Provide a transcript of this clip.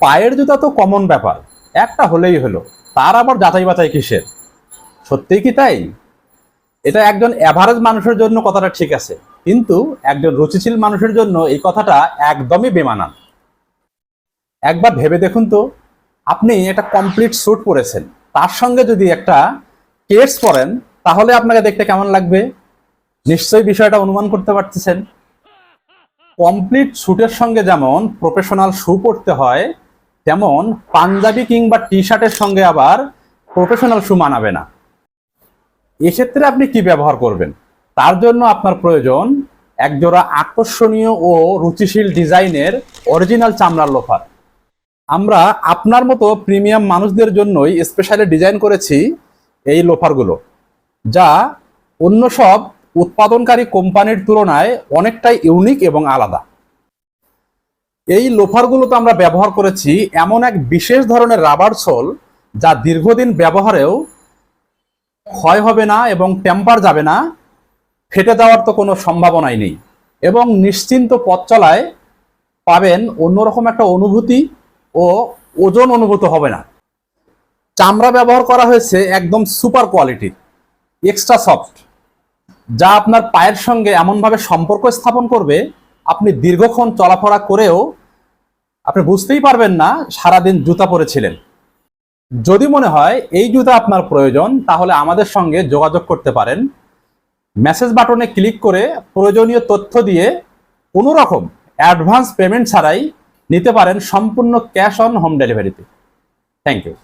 পায়ের জুতা তো কমন ব্যাপার। একটা হলেই হলো, তার আবার যাচাই বাছাই কিসের? সত্যিই কি তাই? এটা একজন অ্যাভারেজ মানুষের জন্য কথাটা ঠিক আছে, কিন্তু একজন রুচিশীল মানুষের জন্য এই কথাটা একদমই বেমানান। একবার ভেবে দেখুন তো, আপনি একটা কমপ্লিট স্যুট পরেছেন, তার সঙ্গে যদি একটা কেটস পরেন, তাহলে আপনাকে দেখতে কেমন লাগবে? নিশ্চয়ই বিষয়টা অনুমান করতে পারতেছেন। কমপ্লিট স্যুটের সঙ্গে যেমন প্রফেশনাল শ্যু পরতে হয় তেমন পাঞ্জাবি কিংবা টি শার্টের সঙ্গে আবার প্রফেশনাল শু মানাবে না। এক্ষেত্রে আপনি কি ব্যবহার করবেন? তার জন্য আপনার প্রয়োজন একজোড়া আকর্ষণীয় ও রুচিশীল ডিজাইনের অরিজিনাল চামড়ার লোফার আমরা আপনার মতো প্রিমিয়াম মানুষদের জন্যই স্পেশালি ডিজাইন করেছি এই লোফারগুলো যা অন্য সব উৎপাদনকারী কোম্পানির তুলনায় অনেকটাই ইউনিক এবং আলাদা। এই লোফারগুলোতে আমরা ব্যবহার করেছি এমন এক বিশেষ ধরনের রাবার সোল যা দীর্ঘদিন ব্যবহারেও ক্ষয় হবে না এবং টেম্পার যাবে না, ফেটে যাওয়ার তো কোনো সম্ভাবনাই নেই। এবং নিশ্চিন্ত পথ চলায় পাবেন অন্যরকম একটা অনুভূতি ও ওজন অনুভূত হবে না। চামড়া ব্যবহার করা হয়েছে একদম সুপার কোয়ালিটির, এক্সট্রা সফট, যা আপনার পায়ের সঙ্গে এমনভাবে সম্পর্ক স্থাপন করবে আপনি দীর্ঘক্ষণ চলাফেরা করেও আপনি বুঝতেই পারবেন না সারাদিন জুতা পরেছিলেন। যদি মনে হয় এই জুতা আপনার প্রয়োজন, তাহলে আমাদের সঙ্গে যোগাযোগ করতে পারেন। মেসেজ বাটনে ক্লিক করে প্রয়োজনীয় তথ্য দিয়ে কোনো রকম অ্যাডভান্স পেমেন্ট ছাড়াই নিতে পারেন সম্পূর্ণ ক্যাশ অন হোম ডেলিভারিতে। Thank you.